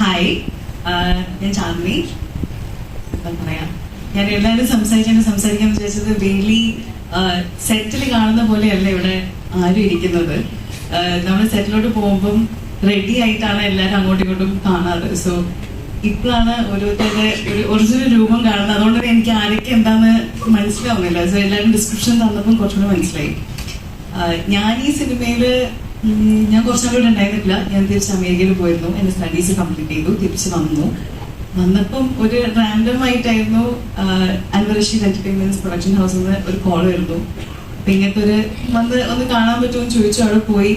Hi ഞാൻ ചാന്ദിനി. എന്താ പറയാ? ഞാൻ എല്ലാവരും സംസാരിക്കാൻ സംസാരിക്കാൻ വിചാരിച്ചത് ഡെയിലി സെറ്റിൽ കാണുന്ന പോലെയല്ല ഇവിടെ ആരും ഇരിക്കുന്നത്. നമ്മൾ സെറ്റിലോട്ട് പോകുമ്പം റെഡി ആയിട്ടാണ് എല്ലാവരും അങ്ങോട്ടും ഇങ്ങോട്ടും കാണാറ്. സോ ഇപ്പോഴാണ് ഓരോരുത്തരുടെ ഒരു ഒറിജിനൽ രൂപം കാണുന്നത്. അതുകൊണ്ട് എനിക്ക് ആരൊക്കെ എന്താന്ന് മനസ്സിലാവുന്നില്ല. സോ എല്ലാവരും ഡിസ്ക്രിപ്ഷൻ തന്നപ്പം കുറച്ചുകൂടെ മനസ്സിലായി. ഞാൻ ഈ സിനിമയിൽ ഞാൻ കുറച്ചുകൂടെ ഉണ്ടായിരുന്നില്ല ഞാൻ തിരിച്ച് അമേരിക്കയിൽ പോയിരുന്നു. എന്റെ സ്റ്റഡീസ് കംപ്ലീറ്റ് ചെയ്തു. തിരിച്ച് വന്നു. വന്നപ്പം ഒരു റാൻഡം ആയിട്ടായിരുന്നു അൻവർ എന്റർടൈൻമെന്റ് പ്രൊഡക്ഷൻ ഹൗസിൽ നിന്ന് ഒരു കോൾ വരുന്നു. അപ്പൊ ഇങ്ങനത്തെ ഒരു വന്ന് ഒന്ന് കാണാൻ പറ്റുമോ ചോദിച്ചു. അവിടെ പോയി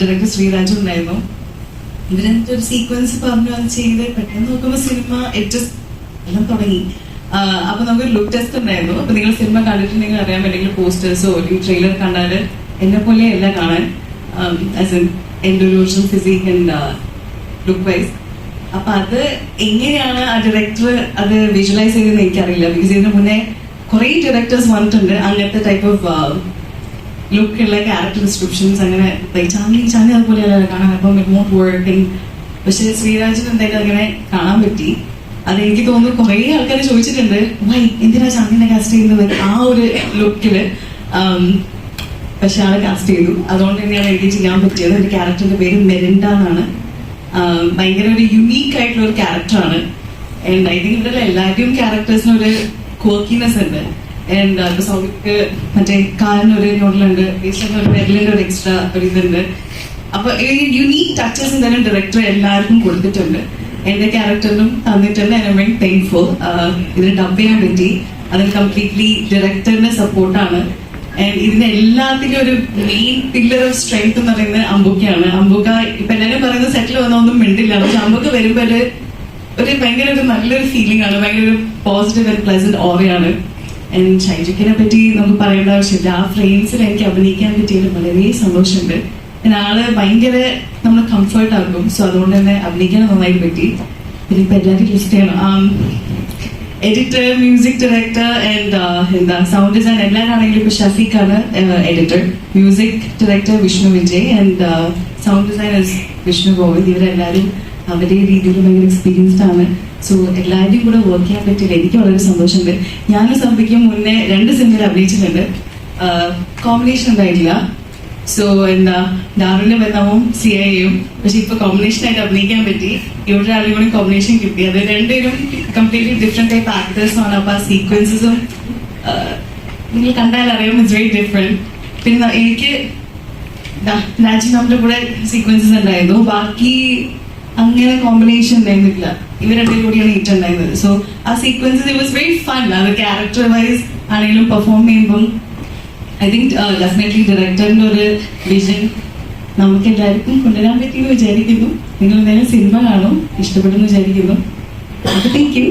ഡയറക്ടർ ശ്രീരാജ് ഉണ്ടായിരുന്നു. ഇവരെന്നിട്ട് ഒരു സീക്വൻസ് പറഞ്ഞു അത് ചെയ്ത്. പെട്ടെന്ന് നോക്കുമ്പോൾ സിനിമ അഡ്ജസ്റ്റ് എല്ലാം തുടങ്ങി. അപ്പൊ നമുക്കൊരു ലുക്ക് ടെസ്റ്റ് ഉണ്ടായിരുന്നു. അപ്പൊ നിങ്ങൾ സിനിമ കണ്ടിട്ടുണ്ടെങ്കിൽ അറിയാൻ പറ്റുമെങ്കിൽ പോസ്റ്റേഴ്സോ അല്ലെങ്കിൽ ട്രെയിലർ കണ്ടാൽ എന്നെ പോലെ അല്ല കാണാൻ ആസ് എൻ എന്റെ ഒരു original physique and look wise അപ്പൊ അത് എങ്ങനെയാണ് ആ ഡയറക്ടർ അത് വിഷ്വലൈസ് ചെയ്തതെന്ന് എനിക്കറിയില്ല. ബിക്കോസ് ഇതിന് മുന്നേ കുറെ ഡയറക്ടേഴ്സ് വന്നിട്ടുണ്ട്. അങ്ങനത്തെ ടൈപ്പ് ഓഫ് ലുക്ക് ഉള്ള ക്യാരക്ടർ ഡിസ്ക്രിപ്ഷൻസ് അങ്ങനെ ചാനി ചാനി അതുപോലെ അതുപോലെയല്ല കാണാൻ. അപ്പം റിമോട്ട് വർക്ക് പക്ഷെ ശ്രീരാജിന് എന്തായാലും അങ്ങനെ കാണാൻ പറ്റി. അത് എനിക്ക് തോന്നുന്നു കുറെ ആൾക്കാർ ചോദിച്ചിട്ടുണ്ട് വൈ എന്തിനാ ചാന്ദിനെ കാസ്റ്റ് ചെയ്യുന്നത്? ആ ഒരു ലുക്കിൽ പക്ഷെ ആളെ കാസ്റ്റ് ചെയ്തു. അതുകൊണ്ട് തന്നെയാണ് എനിക്ക് ചെയ്യാൻ പറ്റിയത് ഒരു ക്യാരക്ടറിന്റെ പേര് മെരിൻഡ എന്നാണ്. ഭയങ്കര ഒരു യുണീക്ക് ആയിട്ടുള്ള ഒരു ക്യാരക്ടറാണ് ആൻഡ് ഐ തിങ്ക് ഇവിടെ എല്ലാവരുടെയും ക്യാരക്ടേഴ്സിന് ഒരു ക്വർക്കിനെസ് ഉണ്ട്. ആൻഡ് ഇപ്പൊ സൗബിക്ക് മറ്റേ കാലിന് ഒരു നോഡലുണ്ട് ഈശ്വരന് ഒരു വിരലിന്റെ ഒരു എക്സ്ട്രാ ഒരു ഇതുണ്ട്. അപ്പൊ യുണീക്ക് ടച്ചസ് തന്നെ ഡയറക്ടർ എല്ലാവർക്കും കൊടുത്തിട്ടുണ്ട്. എന്റെ ക്യാരക്ടറിനും തന്നിട്ടുണ്ട് ഐ എം താങ്ക്ഫുൾ ഇത് ഡബ് ചെയ്യാൻ പറ്റി. അതിൽ കംപ്ലീറ്റ്ലി ഡയറക്ടറിന്റെ സപ്പോർട്ടാണ് ഇതിന്റെ ഇതിന് എല്ലാത്തിനും ഒരു മെയിൻ പില്ലർ ഓഫ് സ്ട്രെങ്ത് എന്ന് പറയുന്നത് അമ്പുക്കയാണ് അമ്പുക്ക ഇപ്പൊ എല്ലാവരും പറയുന്നത് സെറ്റിൽ വന്ന ഒന്നും മിണ്ടില്ല. പക്ഷെ അമ്പുക്ക വരുമ്പോ ഒരു ഒരു ഭയങ്കര ഒരു നല്ലൊരു ഫീലിംഗ് ആണ്. ഭയങ്കര ഒരു പോസിറ്റീവ് ആൻഡ് പ്ലസന്റ് ഓറയാണ് ഷൈജക്കിനെ പറ്റി നമുക്ക് പറയേണ്ട ആവശ്യമില്ല. ആ ഫ്രെയിംസിൽ എനിക്ക് അഭിനയിക്കാൻ പറ്റിയതിൽ വളരെ സന്തോഷമുണ്ട്. ആൾ ഭയങ്കര നമ്മൾ കംഫേർട്ട് ആകും. സോ അതുകൊണ്ട് തന്നെ അഭിനയിക്കാൻ നന്നായിട്ട് പറ്റി. ഇപ്പൊ എല്ലാവരും ചെയ്യണം. എഡിറ്റർ മ്യൂസിക് ഡയറക്ടർ ആൻഡ് എന്താ സൗണ്ട് ഡിസൈൻ എല്ലാവരാണെങ്കിലും ഇപ്പൊ ഷഫീഖ് ആണ് editor music director Vishnu Vijay and sound designer Vishnu Govind. ഇവരെല്ലാവരും അവരുടെ രീതിയിൽ ഭയങ്കര എക്സ്പീരിയൻസ്ഡ് ആണ്. സോ എല്ലാവരും കൂടെ വർക്ക് ചെയ്യാൻ പറ്റില്ല എനിക്ക് വളരെ സന്തോഷമുണ്ട്. ഞാൻ സംഭവിക്കും മുന്നേ രണ്ട് സിനിമയിൽ അഭിനയിച്ചിട്ടുണ്ട്. കോമ്പിനേഷൻ ഉണ്ടായിട്ടില്ല. സോ എന്താ ഡാറിന്റെ ബന്ധവും സി ഐ എയും പക്ഷെ ഇപ്പൊ കോമ്പിനേഷൻ ആയിട്ട് അഭിനയിക്കാൻ പറ്റി. ഇവിടെ ആളും കൂടി കോമ്പിനേഷൻ കിട്ടി. അത് രണ്ടുപേരും കംപ്ലീറ്റ്ലി ഡിഫറെന്റ് ടൈപ്പ് ആക്ടേഴ്സ് ആണ്. അപ്പൊ ആ സീക്വൻസസും നിങ്ങൾ കണ്ടാൽ അറിയാം ഇറ്റ്സ് വെരി ഡിഫറെന്റ് പിന്നെ എനിക്ക് രാജിനാമിന്റെ കൂടെ സീക്വൻസസ് ഉണ്ടായിരുന്നു. ബാക്കി അങ്ങനെ കോമ്പിനേഷൻ ഉണ്ടായിരുന്നില്ല. ഇവർ രണ്ടുപേരും കൂടിയാണ് ഏറ്റവും ഉണ്ടായിരുന്നത്. സോ ആ sequences it was very fun അത് ക്യാരക്ടർ വൈസ് ആണെങ്കിലും പെർഫോം ചെയ്യുമ്പം ഐ തിങ്ക് ഡെഫിനറ്റ്ലി ഡയറക്ടറിന്റെ ഒരു വിഷൻ നമുക്ക് എല്ലാവർക്കും കൊണ്ടുവരാൻ പറ്റിയെന്ന് വിചാരിക്കുന്നു. നിങ്ങൾ എന്തായാലും സിനിമ കാണും ഇഷ്ടപ്പെടുന്നു വിചാരിക്കുന്നു. Thank you